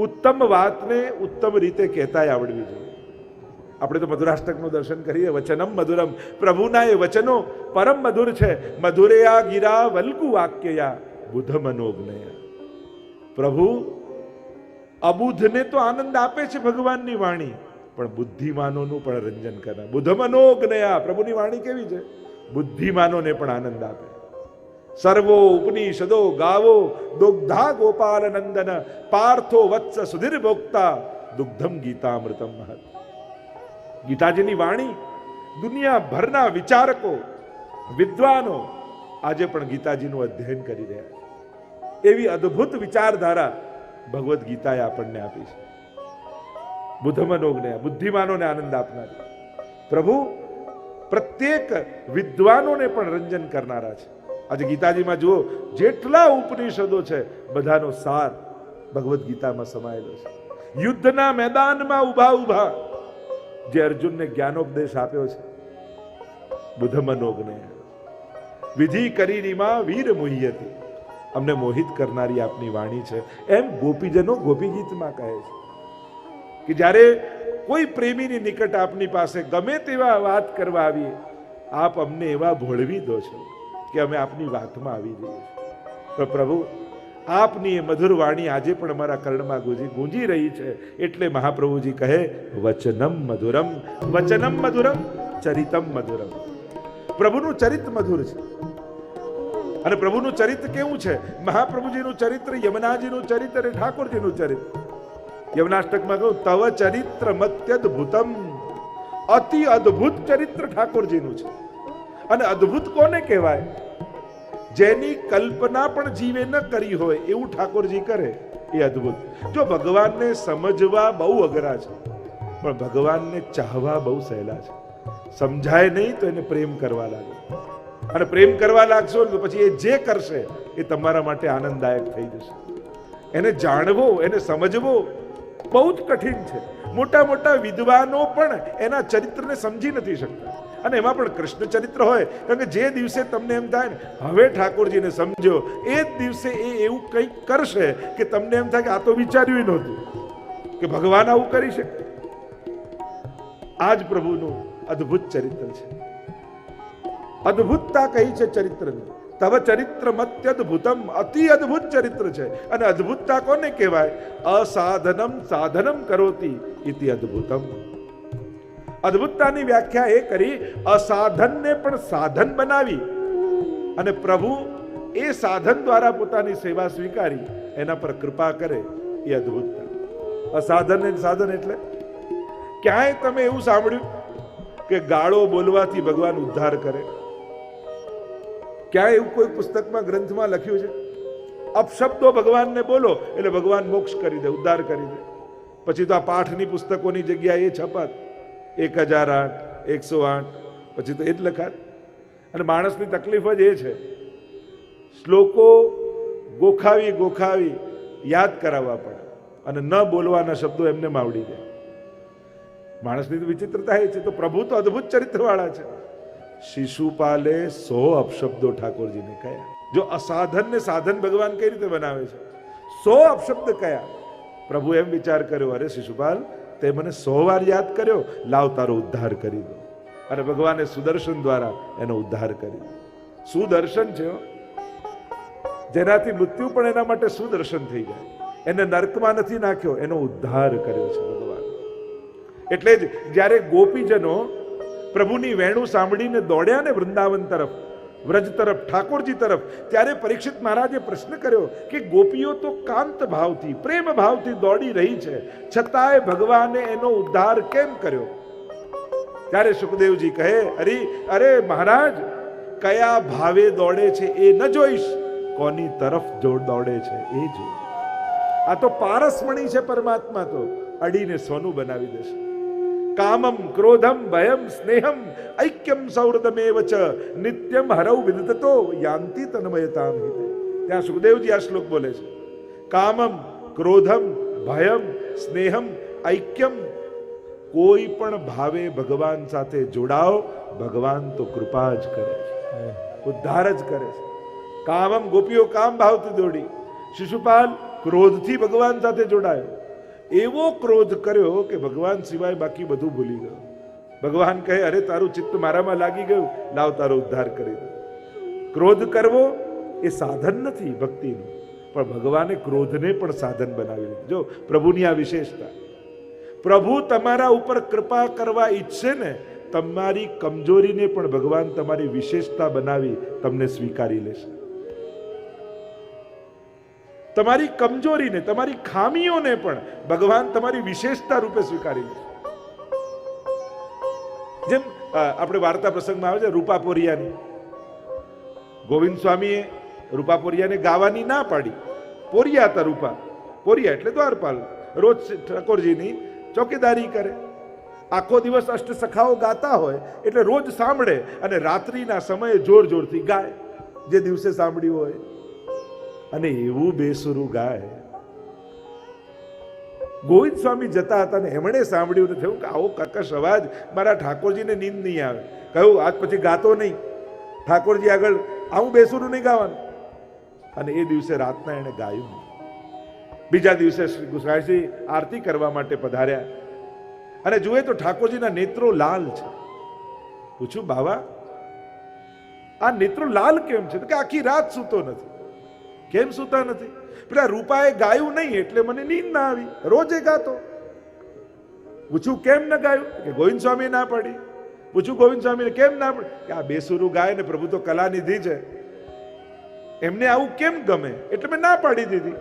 ઉત્તમ વાતને ઉત્તમ રીતે કહેતાય આવડવી જોઈએ. આપણે તો મધુરાષ્ટકનું દર્શન કરીએ, વચનમ મધુરમ. પ્રભુના એ વચનો પરમ મધુર છે. મધુરેયા ગિરા વલ્કુ વાક્યયા, બુધ મનોજ્ઞયા. પ્રભુ, અબુધને તો આનંદ આપે છે ભગવાનની વાણી, પણ બુદ્ધિમાનોનું પણ રંજન કરે. બુધ મનોજ્ઞયા, પ્રભુની વાણી કેવી છે? બુદ્ધિમાનોને પણ આનંદ આપે. સર્વો ઉપનિષદો ગાવો દુગ્ધા ગોપાલ નંદન પાર્થો વત્સ સુધીર ભોક્તા દુગ્ધમ ગીતામૃતમ મહત ગીતાજીની વાણી દુનિયાભરના વિચારકો વિદ્વાનો આજે પણ ગીતાજીનું અધ્યયન કરી રહ્યા એવી અદ્ભુત વિચારધારા ભગવદ્ ગીતાએ આપણને આપી છે બુદ્ધમનોજ્ઞ બુદ્ધિમાનોને આનંદ આપનારી પ્રભુ પ્રત્યેક વિદ્વાનોને પણ રંજન કરનારા છે આજે ગીતાજીમાં જુઓ, જેટલા ઉપનિષદો છે, બધાનો સાર ભગવદ્ ગીતામાં સમાયેલો છે. યુદ્ધના મેદાનમાં ઊભા ઊભા જે અર્જુનને જ્ઞાનોપદેશ આપ્યો છે બુદ્ધ મનોજ્ઞ વિધિ કરીનીમાં વીર મોહિયતી. અમને મોહિત કરનારી આપની વાણી છે. એમ ગોપીજનો ગોપી ગીતમાં કહે છે કે જ્યારે કોઈ પ્રેમીની નિકટ આપની પાસે ગમે તેવા વાત કરવા આવીએ, આપ અમને એવા ભોળવી દો છો. કે અમે આપની વાતમાં આવી જઈએ તો પ્રભુ, આપની એ મધુર વાણી આજે પણ અમારા કર્ણમાં ગુંજી ગુંજી રહી છે. એટલે મહાપ્રભુજી કહે, વચનમ મધુરમ વચનમ મધુરમ, ચરિતમ મધુરમ. પ્રભુનું ચરિત મધુર છે. અને પ્રભુનું ચરિત્ર કેવું છે? મહાપ્રભુજીનું ચરિત્ર, યમુનાજીનું ચરિત્ર અને ઠાકોરજીનું ચરિત્ર. યમનાષ્ટકમાં કહું તવ ચરિત્ર મત્યદભુતમ. અતિ અદ્ભુત ચરિત્ર ઠાકોરજીનું છે. અને અદ્ભુત કોને કહેવાય? જેની કલ્પના પણ જીવે ન કરી હોય, એવું ઠાકોરજી કરે, એ અદ્ભુત. જો ભગવાનને સમજવા બહુ અઘરા છે, પણ ભગવાનને ચાહવા બહુ સહેલા છે. સમજાય નહીં તો એને પ્રેમ કરવા લાગે. અને પ્રેમ કરવા લાગશો તો પછી એ જે કરશે, એ તમારા માટે આનંદદાયક થઈ જશે. એને જાણવો, એને સમજવો બહુ જ કઠિન છે. મોટા મોટા વિદ્વાનો પણ એના ચરિત્રને સમજી નથી શકતા. અને એમાં પણ કૃષ્ણ ચરિત્ર હોય. કારણ કે જે દિવસે તમને એમ થાય ને, હવે ઠાકોરજીને સમજો, એ જ દિવસે એ એવું કંઈક કરશે કે તમને એમ થાય કે આ તો વિચાર્યું નહોતું કે ભગવાન આવું કરી શકે. આ જ પ્રભુનું અદ્ભુત ચરિત્ર છે. અદ્ભુતતા કહી છે ચરિત્રની. તવ ચરિત્ર મત્યદ્ભુતમ, અતિ અદ્ભુત ચરિત્ર છે. અને અદ્ભુતતા કોને કહેવાય? અસાધનમ સાધનમ કરોતી ઇતિ અદ્ભુતમ. અદ્ભુતતાની વ્યાખ્યા એ કરી, અસાધનને પણ સાધન બનાવી. અને પ્રભુ એ સાધન દ્વારા પોતાની સેવા સ્વીકારી, એના પર કૃપા કરે એ અદ્ભુતતા. અસાધન સાધન એટલે? ક્યાંય તમે એવું સાંભળ્યું કે ગાળો બોલવાથી ભગવાન ઉદ્ધાર કરે? ક્યાંય એવું કોઈ પુસ્તકમાં, ગ્રંથમાં લખ્યું છે? અપશબ્દો ભગવાનને બોલો, એટલે ભગવાન મોક્ષ કરી દે, ઉદ્ધાર કરી દે. પછી તો આ પાઠની પુસ્તકોની જગ્યાએ એ છપાત. એક હજાર આઠ, એકસો આઠ, પછી તો એ જ લખાત અને માણસની તકલીફ જ એ છે, શ્લોકો ગોખાવી ગોખાવી યાદ કરાવવા પડે અને ન બોલવાના શબ્દો એમને માવડી જાય માણસની તો વિચિત્રતા એ છે, તો પ્રભુ તો અદ્ભુત ચરિત્રવાળા છે. શિશુપાલે સો અપશબ્દો ઠાકોરજીને કયા. જો અસાધન ને સાધન ભગવાન કઈ રીતે બનાવે છે? સો અપશબ્દ કયા. પ્રભુ એમ વિચાર કર્યો, અરે શિશુપાલ તે મને સો વાર યાદ કર્યો લાવ તારો ઉદ્ધાર કરી દો. અને ભગવાને સુદર્શન દ્વારા એનો ઉદ્ધાર કરી સુદર્શન છે જેનાથી મૃત્યુ પણ એના માટે સુદર્શન થઈ જાય. એને નર્કમાં નથી નાખ્યો, એનો ઉદ્ધાર કર્યો છે ભગવાન. એટલે જ જ્યારે ગોપીજનો પ્રભુની વેણું સાંભળીને દોડ્યા ને વૃંદાવન તરફ વ્રજ તરફ, ઠાકોરજી તરફ, ત્યારે પરીક્ષિત મહારાજે પ્રશ્ન કર્યો કે ગોપીઓ તો કાંત ભાવથી, પ્રેમ ભાવથી દોડી રહી છે. છતાંય ભગવાને એનો ઉદ્ધાર કેમ કર્યો? ત્યારે સુખદેવજી કહે, અરે અરે મહારાજ, કયા ભાવે દોડે છે એ ન જોઈશ. કોની તરફ જો દોડે છે એ જો. આ તો પારસમણી છે પરમાત્મા તો, અડીને સોનું બનાવી દેશે. કામમ ક્રોધમ ભયમ સ્નેહમ ઐક્યમ સૌહૃદમેવ ચ નિત્યમ હરૌ વિદતો યાંતિ તન્મયતામ હિતે ત્યાં સુખદેવજી આ શ્લોક બોલે છે. કામમ, ક્રોધમ, ભયમ, સ્નેહમ, ઐક્યમ, કોઈ પણ ભાવે ભગવાન સાથે જોડાઓ, ભગવાન તો કૃપા જ કરે છે. ઉદ્ધાર જ કરે છે. કામમ ગોપીઓ કામ ભાવથી દોડી. શિશુપાલ ક્રોધથી ભગવાન સાથે જોડાયો. એવો ક્રોધ કર્યો કે ભગવાન સિવાય બાકી બધું ભૂલી ગયો. ભગવાન કહે, અરે, તારું ચિત્ત મારામાં લાગી ગયું. લાવ તારો ઉદ્ધાર કરી દો. ક્રોધ કરવો એ સાધન નથી ભક્તિનું. પણ ભગવાને ક્રોધને પણ સાધન બનાવી લીધું. જો, પ્રભુની આ વિશેષતા. પ્રભુ તમારા ઉપર કૃપા કરવા ઈચ્છે ને, તમારી કમજોરીને પણ ભગવાન તમારી વિશેષતા બનાવી તમને સ્વીકારી લેશે. તમારી કમજોરીને, તમારી ખામીઓને પણ ભગવાન તમારી વિશેષતા રૂપે સ્વીકારી લે. જેમ આપણે વાર્તા પ્રસંગમાં આવે છે રૂપાપોરિયાની. ગોવિંદ સ્વામીએ રૂપાપોરિયાને ગાવાની ના પાડી. પોરિયા હતા રૂપા. પોરિયા એટલે દ્વારપાલ. રોજ ઠાકોરજીની ચોકીદારી કરે. આખો દિવસ અષ્ટ સખાઓ ગાતા હોય, એટલે રોજ સાંભળે અને રાત્રિના સમયે જોર જોરથી ગાય. જે દિવસે સાંભળ્યું હોય અને એવું બેસુરું ગાય. ગોવિંદ સ્વામી જતા હતા ને એમણે સાંભળ્યું ને થયું કે આવો કર્કશ અવાજ મારા ઠાકોરજીને નીંદ નહીં આવે. કહ્યું, આજ પછી ગાતો નહીં. ઠાકોરજી આગળ આવું બેસુરું નહીં ગાવાનું. અને એ દિવસે રાતના એણે ગાયું બીજા દિવસે શ્રી ગુસાઈજી આરતી કરવા માટે પધાર્યા. અને જુએ તો ઠાકોરજીના નેત્રો લાલ છે. પૂછ્યું, બાવા, આ નેત્રો લાલ કેમ છે? કે આખી રાત સૂતો નથી. કેમ સૂતા નથી? પેલા રૂપાએ ગાયું નહીં એટલે મને નીંદ ના આવી. રોજે ગાતો. પૂછું કેમ ન ગાયું? કે ગોવિંદ સ્વામી ના પાડી. પૂછું ગોવિંદ સ્વામીને કેમ ના પડી? કે આ બેસુરું ગાય ને પ્રભુ તો કલાનિધિ છે. એમને આવું કેમ ગમે? એટલે મેં ના પાડી દીધી.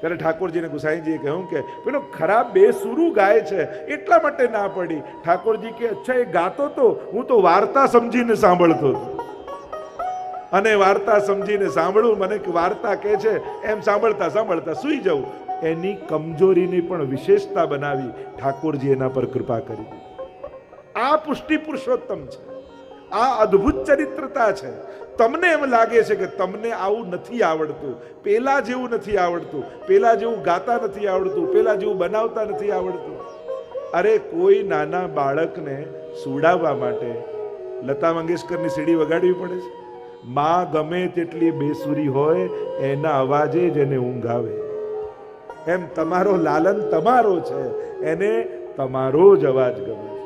ત્યારે ઠાકોરજીને ગુસાઈજીએ કહ્યું કે, પેલો ખરાબ બેસુરું ગાય છે, એટલા માટે ના પડી. ઠાકોરજી કે, અચ્છા, એ ગાતો તો, હું તો વાર્તા સમજીને સાંભળતો હતો. અને વાર્તા સમજીને સાંભળું, મને વાર્તા કે છે, એમ સાંભળતા સાંભળતા સૂઈ જવું. એની કમજોરીની પણ વિશેષતા બનાવી ઠાકોરજી એના પર કૃપા કરી. આ પુષ્ટિ પુરુષોત્તમ છે. આ અદ્ભુત ચરિત્રતા છે. તમને એમ લાગે છે કે તમને આવું નથી આવડતું. પેલા જેવું નથી આવડતું. પેલા જેવું ગાતા નથી આવડતું. પેલા જેવું બનાવતા નથી આવડતું. અરે કોઈ નાના બાળકને સુડાવવા માટે લતા મંગેશકરની સીડી વગાડવી પડે છે. માં ગમે તેટલી બેસુરી હોય, એના અવાજે જ એને ઊંઘ આવે. એમ તમારો લાલન તમારો છે. એને તમારો જ અવાજ ગમે છે.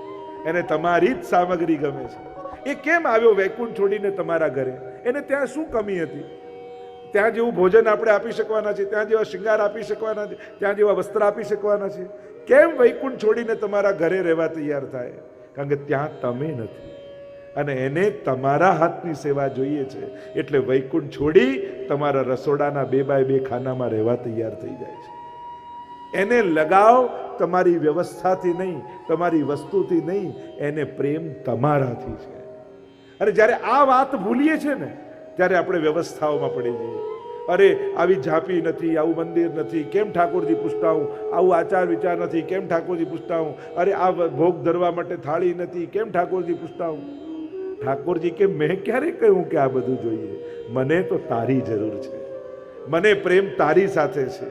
એને તમારી જ સામગ્રી ગમે છે. એ કેમ આવ્યો વૈકુંઠ છોડીને તમારા ઘરે? એને ત્યાં શું કમી હતી? ત્યાં જેવું ભોજન આપણે આપી શકવાના છે ત્યાં જેવા શિંગાર આપી શકવાના છે, ત્યાં જેવા વસ્ત્ર આપી શકવાના છે. કેમ વૈકુંઠ છોડીને તમારા ઘરે રહેવા તૈયાર થાય? કારણ કે ત્યાં તમે નથી. અને એને તમારા હાથની સેવા જોઈએ છે. એટલે વૈકુંઠ છોડી તમારા રસોડાના બે બાય બે ખાનામાં રહેવા તૈયાર થઈ જાય છે. એને લગાવ, તમારી વ્યવસ્થાથી નહીં, તમારી વસ્તુથી નહીં, એને પ્રેમ તમારાથી છે. અને જ્યારે આ વાત ભૂલીએ છે ને, ત્યારે આપણે વ્યવસ્થાઓમાં પડી જઈએ. અરે આવી ઝાંપી નથી, આવું મંદિર નથી, કેમ ઠાકોરજી પૂછતાવું આવું આચાર વિચાર નથી, કેમ ઠાકોરજી પૂછતાવું અરે આ ભોગ ધરવા માટે થાળી નથી, કેમ ઠાકોરજી પૂછતાવું ઠાકોરજી કે, મેં ક્યારે કહ્યું કે આ બધું જોઈએ? મને તો તારી જરૂર છે. મને પ્રેમ તારી સાથે છે.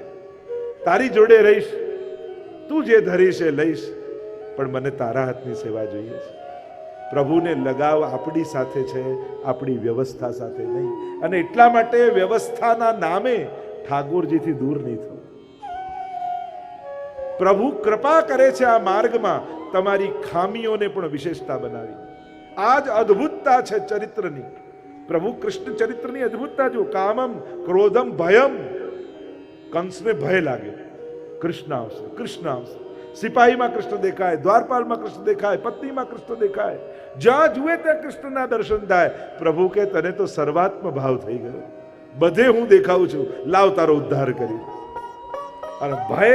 તારી જોડે રહીશ. તું જે ધરીશ એ લઈશ. પણ મને તારા હાથની સેવા જોઈએ છે. પ્રભુને લગાવ આપણી સાથે છે, આપણી વ્યવસ્થા સાથે નહીં. અને એટલા માટે વ્યવસ્થાના નામે ઠાકોરજીથી દૂર નહીં થવું. પ્રભુ કૃપા કરે છે આ માર્ગમાં તમારી ખામીઓને પણ વિશેષતા બનાવી. આ જ અદ્ભુતતા છે ચરિત્રની. પ્રભુ કૃષ્ણ ચરિત્રની અદ્ભુતતા જો કામમ, ક્રોધમ, ભયમ. કંસને ભય લાગ્યો કૃષ્ણ આવશે કૃષ્ણ આવશે સિપાહીમાં કૃષ્ણ દેખાય, દ્વારપાલમાં કૃષ્ણ દેખાય, પત્નીમાં કૃષ્ણ દેખાય. જ્યાં જુએ ત્યાં કૃષ્ણના દર્શન થાય. પ્રભુ કે, તને તો સર્વાત્મ ભાવ થઈ ગયો. બધે હું દેખાઉં છું. લાવ તારો ઉદ્ધાર કરી. અને ભય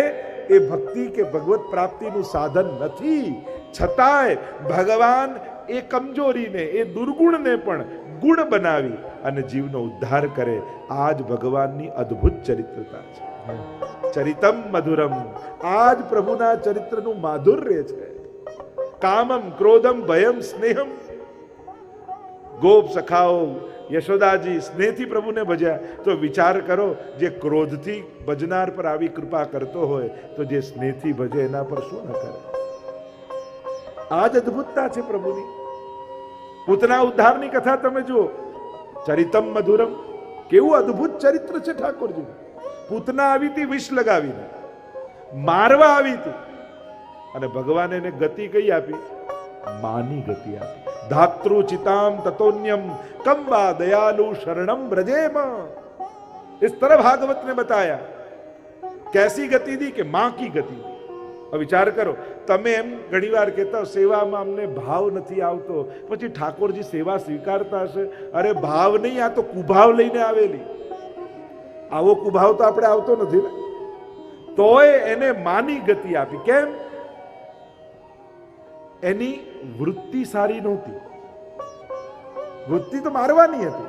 એ ભક્તિ કે ભગવત પ્રાપ્તિનું સાધન નથી. છતાંય ભગવાન એ કમજોરીને, એ દુર્ગુણને પણ ગુણ બનાવી અને જીવનો ઉદ્ધાર કરે. આ જ ભગવાનની અદ્ભુત ચરિત્રતા છે. ચરિતમ મધુરમ. આ જ પ્રભુના ચરિત્રનું માધુર્ય છે. કામમ, ક્રોધમ, ભયમ, સ્નેહમ. ગોપ સખાઓ, યશોદાજી, સ્નેહથી પ્રભુને ભજ્યા. તો વિચાર કરો, જે ક્રોધથી ભજનાર પર આવી કૃપા કરતો હોય, તો જે સ્નેહથી ભજે એના પર શું ન કરે? આ જ અદ્ભુતતા છે પ્રભુની. પૂતના ઉદ્ધારની કથા તમે જુઓ ચરિતમ મધુરમ કેવું અદ્ભુત ચરિત્ર છે ઠાકોરજી પૂતના આવી હતી વિષ લગાવીને મારવા આવી હતી અને ભગવાને એને ગતિ કઈ આપી માની ગતિ આપી ધાતૃ ચિતામ તતોન્યમ કંબા દયાલુ શરણમ બ્રજેમ इस तरह भागवत ने बताया कैसी गति दी કે માં કી ગતિ દી હવે વિચાર કરો. તમે એમ ઘણીવાર કહેતા સેવામાં અમને ભાવ નથી આવતો. પછી ઠાકોરજી સેવા સ્વીકારતા હશે. અરે ભાવ નહીં, આ તો કુભાવ લઈને આવેલી. આવો કુભાવ તો આપણે આવતો નથી ને. તોય એને માની ગતિ આપી. કેમ? એની વૃત્તિ સારી નહોતી. વૃત્તિ તો મારવાની હતી.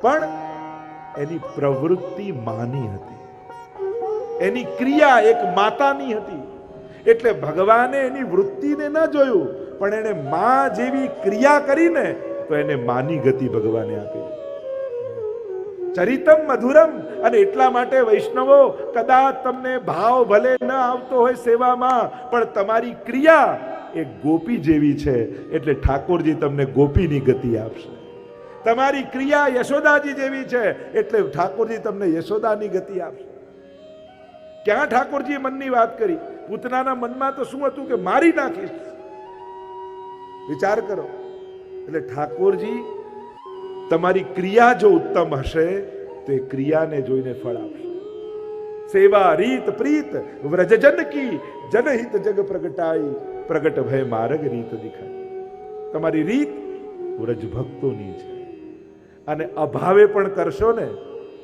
પણ એની પ્રવૃત્તિ માની હતી. એની ક્રિયા એક માતાની હતી. એટલે ભગવાને એની વૃત્તિને ન જોયું, પણ એને મા જેવી ક્રિયા કરીને તો એને માની ગતિ ભગવાને આપી. ચરિતમ મધુરમ, અને એટલા માટે વૈષ્ણવો, કદાચ તમને ભાવ ભલે ન આવતો હોય સેવામાં, પણ તમારી ક્રિયા એ ગોપી જેવી છે, એટલે ઠાકોરજી તમને ગોપીની ગતિ આપશે. તમારી ક્રિયા યશોદાજી જેવી છે, એટલે ઠાકોરજી તમને યશોદાની ગતિ આપશે. ક્યાં ઠાકોરજીએ મનની વાત કરી? પૂતનાના મનમાં તો શું હતું કે મારી નાખીશ વિચાર કરો. એટલે ઠાકોરજી, તમારી ક્રિયા જો ઉત્તમ હશે, તો એ ક્રિયાને જોઈને ફળ આપશે. સેવા રીત પ્રીત, વ્રજજન કી, જનહિત જગ પ્રગટાઈ, પ્રગટ ભય માર્ગ રીત દેખાય. તમારી રીત વ્રજ ભક્તોની છે. અને અભાવે પણ કરશો ને,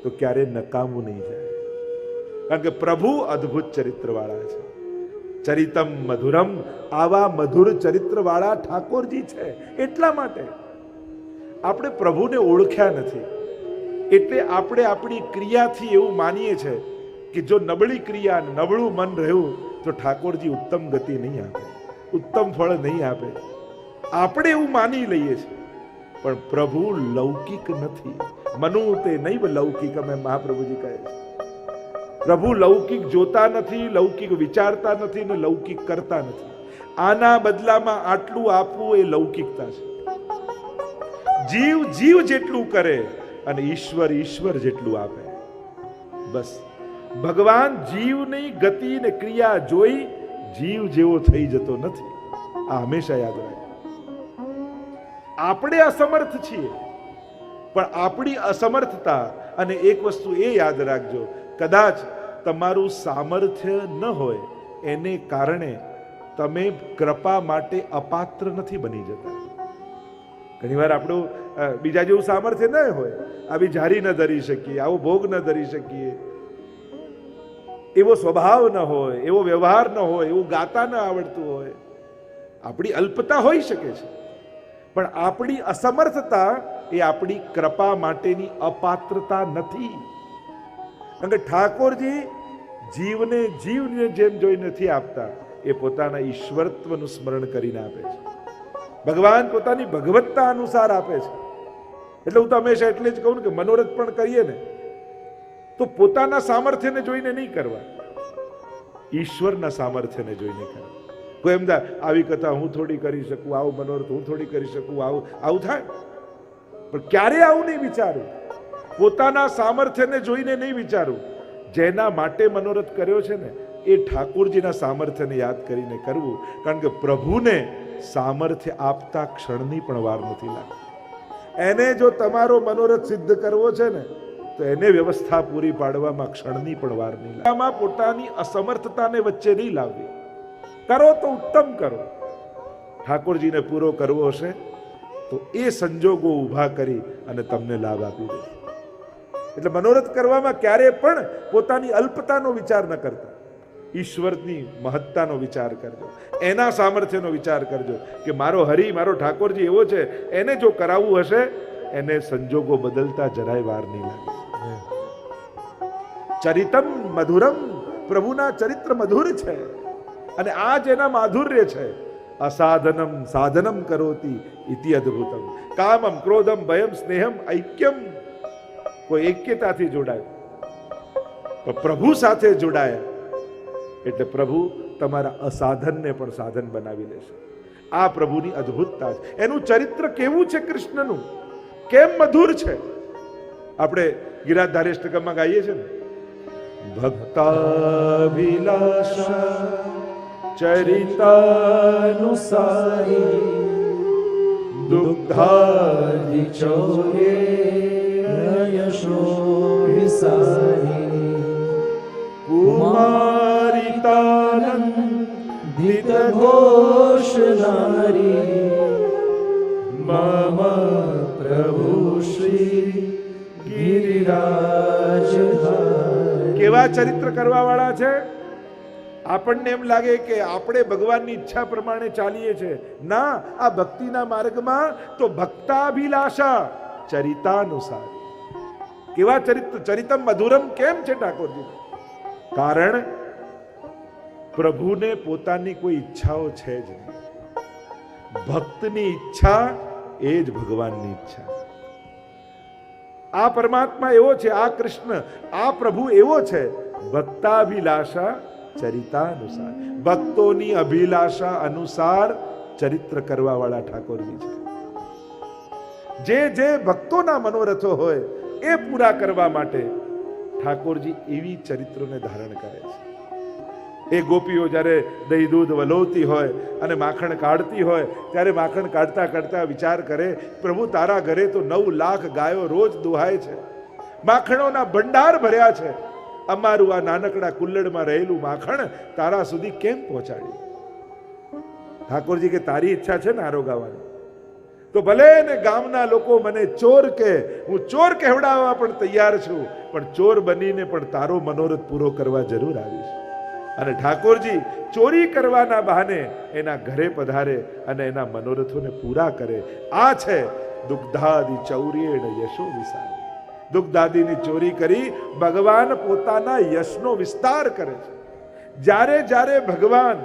તો ક્યારે નકામું નહીં જાય. કારણ કે પ્રભુ અદ્ભુત ચરિત્રવાળા છે. ચરિતમ મધુરમ. આવા મધુર ચરિત્રવાળા ઠાકોરજી છે. એટલા માટે. આપણે પ્રભુને ઓળખ્યા નથી. એટલે આપણે આપણી ક્રિયાથી એવું માનીએ છે કે જો નબળી ક્રિયા નબળું મન રહ્યું, તો ઠાકોરજી ઉત્તમ ગતિ નહીં આપે. ઉત્તમ ફળ નહીં આપે. આપણે એવું માની લઈએ છીએ. પણ પ્રભુ લૌકિક નથી. મનુ તે નહીં લૌકિક, અમે મહાપ્રભુજી કહે છે. પ્રભુ લૌકિક જોતા નથી, લૌકિક વિચારતા નથી ને લૌકિક કરતા નથી. આના બદલામાં આટલું આપવું એ લૌકિકતા છે. જીવ જીવ જેટલું કરે અને ઈશ્વર ઈશ્વર જેટલું આપે. બસ. ભગવાન જીવની ગતિ ને ક્રિયા જોઈ જીવ જેવો થઈ જતો નથી. આ હંમેશા યાદ રાખે આપણે અસમર્થ છીએ, પણ આપણી અસમર્થતા અને એક વસ્તુ એ યાદ રાખજો, કદાચ તમારું સામર્થ્ય ન હોય, એને કારણે તમે કૃપા માટે અપાત્ર નથી બની જતા. ઘણીવાર આપણું બીજા જેવું સામર્થ્ય ન હોય, આવી જારી ન ધરી શકીએ, આવો ભોગ ન ધરી શકીએ. એવો સ્વભાવ ન હોય, એવો વ્યવહાર ન હોય, એવું ગાતા ન આવડતું હોય. આપણી અલ્પતા હોઈ શકે છે. પણ આપણી અસમર્થતા એ આપણી કૃપા માટેની અપાત્રતા નથી. કારણ કે ઠાકોરજી જીવને જીવને જેમ જોઈ નથી આપતા, એ પોતાના ઈશ્વરત્વનું સ્મરણ કરીને આપે છે. ભગવાન પોતાની ભગવત્તા અનુસાર આપે છે. એટલે હું તો હંમેશા એટલે જ કહું કે મનોરથ પણ કરીએ ને, તો પોતાના સામર્થ્યને જોઈને નહીં કરવા. ઈશ્વરના સામર્થ્યને જોઈને કરવા. કોઈ એમ આવી કથા હું થોડી કરી શકું, આવું મનોરથ હું થોડી કરી શકું, આવું આવું થાય. પણ ક્યારે આવું નહીં વિચારું? પોતાના સામર્થ્યને જોઈને નહીં વિચારું. જેના માટે મનોરથ કર્યો છે ને, એ ઠાકોરજીના સામર્થ્યને યાદ કરીને કરવું. કારણ કે પ્રભુને સામર્થ્ય આપતા ક્ષણની પણ વાર નથી લાગતી. એને જો તમારો મનોરથ સિદ્ધ કરવો છે ને, તો એને વ્યવસ્થા પૂરી પાડવામાં ક્ષણની પણ વાર નહીં લાગે. પોતાની અસમર્થતાને વચ્ચે નહીં લાવવી. કરો તો ઉત્તમ કરો. ઠાકોરજીને પૂરો કરવો હશે, તો એ સંજોગો ઊભા કરી અને તમને લાભ આપી દે. એટલે મનોરથ કરવામાં ક્યારે પણ પોતાની અલ્પતાનો વિચાર ન કરતા. ઈશ્વરની મહત્તાનો વિચાર કરજો. એના સામર્થ્યનો વિચાર કરજો કે મારો હરિ, મારો ઠાકોરજી એવો છે, એને જો કરાવવું હશે, એને સંજોગો બદલતા જરાય વાર નહીં લાગે. ચરિતમ મધુરમ, પ્રભુના ચરિત્ર મધુર છે અને આ જ એના માધુર્ય છે. અસાધનમ સાધનમ કરોતી ઇતિ અદ્ભુતમ. કામમ ક્રોધમ ભયમ સ્નેહમ ઐક્યમ કોઈ એક્યતાથી જોડાય. પ્રભુ સાથે જોડાયા. એટલે પ્રભુ તમારા અસાધનને પણ સાધન બનાવી લેશે આ પ્રભુની અદ્ભુતતા છે. એનું ચરિત્ર કેવું છે કૃષ્ણનું? કેમ મધુર છે? આપણે ગિરાધારી અષ્ટકમમાં ગાઈએ છીએ ને? ભક્ત ચરિતાનુસારી દુગ્ધાદિ યશો કુમારિતાનંદિત ઘોષ નારી પ્રભુ શ્રી ગિરિરાજ કેવા ચરિત્ર કરવા વાળા છે? આપણને એમ લાગે કે આપણે ભગવાનની ઈચ્છા પ્રમાણે ચાલીએ છે. ના, આ ભક્તિના માર્ગમાં તો ભક્તાભિલાષા ચરિતાનુસાર. કેવા ચરિત્ર ચરિતમ મધુરમ કેમ છે ઠાકોરજી? કારણ પ્રભુને પોતાની કોઈ ઈચ્છાઓ છે જ નહીં. ભક્તની ઈચ્છા એ જ ભગવાનની ઈચ્છા. આ પરમાત્મા એવો છે, આ કૃષ્ણ, આ પ્રભુ એવો છે, ભક્તાભિલાષા ચરિતાનુસાર. ભક્તોની અભિલાષા અનુસાર ચરિત્ર કરવા વાળા ઠાકોરજી છે. જે જે ભક્તોના મનોરથો હોય એ પૂરા કરવા માટે ઠાકોરજી એવી ચરિત્રોને ધારણ કરે છે. એ ગોપીઓ જ્યારે દહીં દૂધ વલોવતી હોય અને માખણ કાઢતી હોય, ત્યારે માખણ કાઢતા કાઢતા વિચાર કરે, પ્રભુ, તારા ઘરે તો નવ લાખ ગાયો રોજ દુહાય છે. માખણોના ભંડાર ભર્યા છે. અમારું આ નાનકડા કુલ્લડમાં રહેલું માખણ તારા સુધી કેમ પહોંચાડ્યું? ઠાકોરજી કે, તારી ઈચ્છા છે ને આરો ગાવાની? તો ભલે ને ગામના લોકો મને ચોર કે હું ચોર કહેવડાવવા પણ તૈયાર છું, પણ ચોર બનીને પણ તારો મનોરથ પૂરો કરવા જરૂર આવીશ. અને ઠાકોરજી, ચોરી કરવાના બહાને એના ઘરે પધારે અને એના મનોરથોને પૂરા કરે. આ છે દુગ્ધાદી ચૌર્યેણ યશો વિસાર. દુગ્ધાદીની ચોરી કરી ભગવાન પોતાના યશનો વિસ્તાર કરે છે. જ્યારે જ્યારે ભગવાન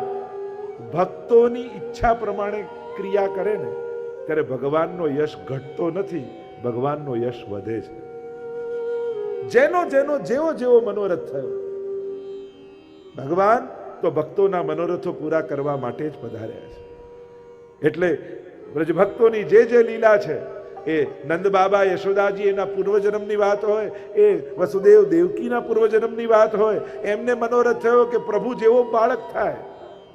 ભક્તોની ઈચ્છા પ્રમાણે ક્રિયા કરે ને ત્યારે ભગવાનનો યશ ઘટતો નથી, ભગવાનનો યશ વધે છે. જેનો જેનો જેવો જેવો મનોરથ થયો. ભગવાન તો ભક્તોના મનોરથો પૂરા કરવા માટે જ પધાર્યા છે. એટલે બ્રજભક્તોની જે જે લીલા છે, એ નંદ બાબા યશોદાજી એના પૂર્વજન્મની વાત હોય, એ વસુદેવ દેવકીના પૂર્વજન્મની વાત હોય, એમને મનોરથ થયો કે પ્રભુ જેવો બાળક થાય.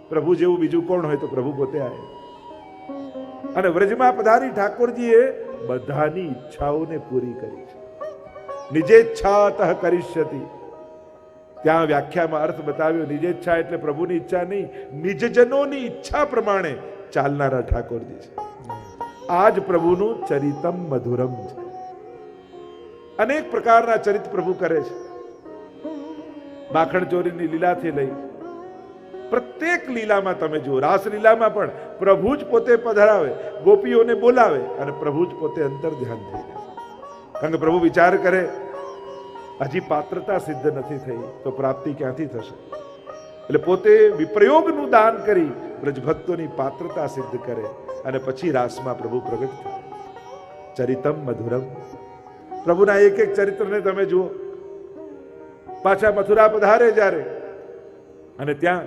પ્રભુ જેવું બીજું કોણ હોય તો પ્રભુ પોતે આવે. અને વ્રજમાં પધારી ઠાકોરજીએ બધાની ઈચ્છાઓને પૂરી કરી છે. નિજેચ્છાતઃ કરીષ્યતિ. ત્યાં વ્યાખ્યામાં અર્થ બતાવ્યો, નિજેચ્છા એટલે પ્રભુની ઈચ્છા નહીં, નિજજનોની ઈચ્છા પ્રમાણે ચાલનારા ઠાકોરજી છે. આ જ પ્રભુનું ચરિતમ મધુરમ છે. અનેક પ્રકારના ચરિત પ્રભુ કરે છે. માખણ ચોરીની લીલાથી લઈ પ્રત્યેક લીલામાં તમે જુઓ રાસ લીલામાં પણ પ્રભુ જ પોતે પધરાવે, ગોપીઓને બોલાવે અને પ્રભુ જ પોતે અંતર ધ્યાન થઈ જાય કારણ કે પ્રભુ વિચાર કરે, હજી પાત્રતા સિદ્ધ નથી થઈ, તો પ્રાપ્તિ ક્યાંથી થશે? એટલે પોતે વિપ્રયોગનું દાન કરી બ્રજભક્તોની પાત્રતા સિદ્ધ કરે અને પછી રાસમાં પ્રભુ પ્રગટ થાય. ચરિતમ મધુરમ. પ્રભુના એક એક ચરિત્રને તમે જુઓ. પાછા મથુરા પધારે જ્યારે અને ત્યાં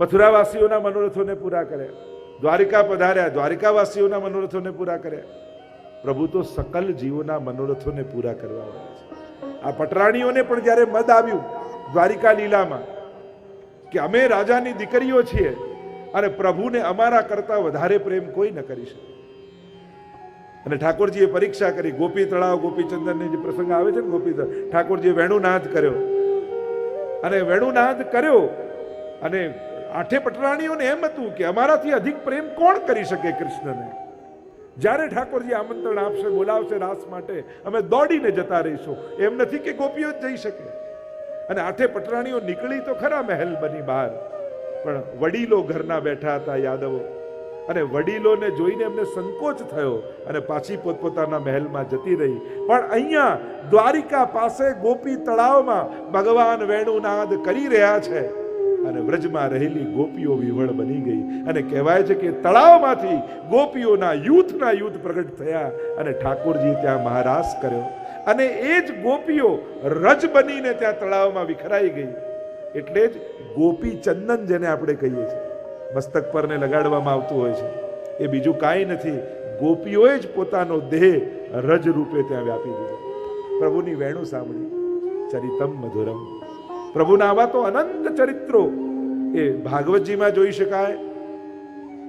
મથુરાવાસીઓના મનોરથોને પૂરા કર્યા દ્વારિકા પધાર્યા, દ્વારિકાવાસીઓના મનોરથોને પૂરા કર્યા પ્રભુ તો સકલ જીવોના મનોરથોને પૂરા કરવા છે. આ પટરાણીઓને પણ જ્યારે મદ આવ્યું દ્વારિકા લીલામાં, કે અમે રાજાની દીકરીઓ છીએ અને પ્રભુને અમારા કરતા વધારે પ્રેમ કોઈ ન કરી શકે. અને ઠાકોરજીએ પરીક્ષા કરી, ગોપી તળાવ ગોપીચંદનની જે પ્રસંગ આવે છે ને ગોપી ઠાકોરજીએ વેણુનાદ કર્યો. અને વેણુનાદ કર્યો અને આઠે પટરાણીઓને એમ હતું કે અમારાથી અધિક પ્રેમ કોણ કરી શકે કૃષ્ણને? જ્યારે ઠાકોરજી આમંત્રણ આપશે, બોલાવશે રાસ માટે, અમે દોડીને જતા રહીશું. એમ નથી કે ગોપીઓ જ જઈ શકે. અને આઠે પટરાણીઓ નીકળી તો ખરા મહેલ બની બહાર. પણ વડીલો ઘરના બેઠા હતા, યાદવો. અને વડીલોને જોઈને એમને સંકોચ થયો અને પાછી પોતપોતાના મહેલમાં જતી રહી. પણ અહીંયા દ્વારિકા પાસે ગોપી તળાવમાં ભગવાન વેણુનાદ કરી રહ્યા છે. અને વ્રજમાં રહેલી ગોપીઓ વિવળ બની ગઈ અને કહેવાય છે કે તળાવમાંથી ગોપીઓના યુથના યુથ પ્રગટ થયા અને ઠાકોરજી ત્યાં મહારાસ કર્યો. અને એ જ ગોપીઓ રજ બનીને ત્યાં તળાવમાં વિખરાઈ ગઈ. એટલે જ ગોપી ચંદન જેને આપણે કહીએ છીએ, મસ્તક પરને લગાડવામાં આવતું હોય છે. એ બીજું કાંઈ નથી, ગોપીઓએ જ પોતાનો દેહ રજ રૂપે ત્યાં વ્યાપી દીધો. પ્રભુની વેણું સાંભળી, ચરિતમ મધુરમ. પ્રભુના આવા તો અનંત ચરિત્રો એ ભાગવતજીમાં જોઈ શકાય.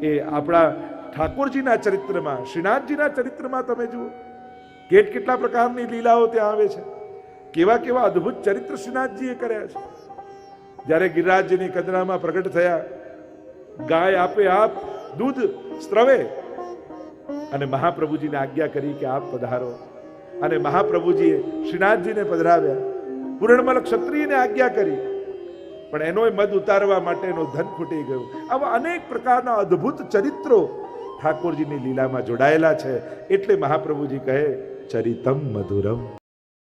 એ આપણા ઠાકોરજીના ચરિત્રમાં, શ્રીનાથજીના ચરિત્રમાં તમે જુઓ, કેટ કેટલા પ્રકારની લીલાઓ ત્યાં આવે છે. કેવા કેવા અદ્ભુત ચરિત્ર શ્રીનાથજીએ કર્યા છે. જ્યારે ગિરિરાજજીની કદરામાં પ્રગટ થયા, ગાય આપે આપ, દૂધ સ્ત્રવે. અને મહાપ્રભુજીને આજ્ઞા કરી કે આપ પધારો. અને મહાપ્રભુજીએ શ્રીનાથજીને પધરાવ્યા. પૂર્ણમલ ક્ષત્રિયને આજ્ઞા કરી. પણ એનો મદ ઉતારવા માટેનો ધન ખૂટી ગયો. આવા અનેક પ્રકારના અદ્ભુત ચરિત્રો ઠાકોરજીની લીલામાં જોડાયેલા છે. એટલે મહાપ્રભુજી કહે, ચરિતમ મધુરમ.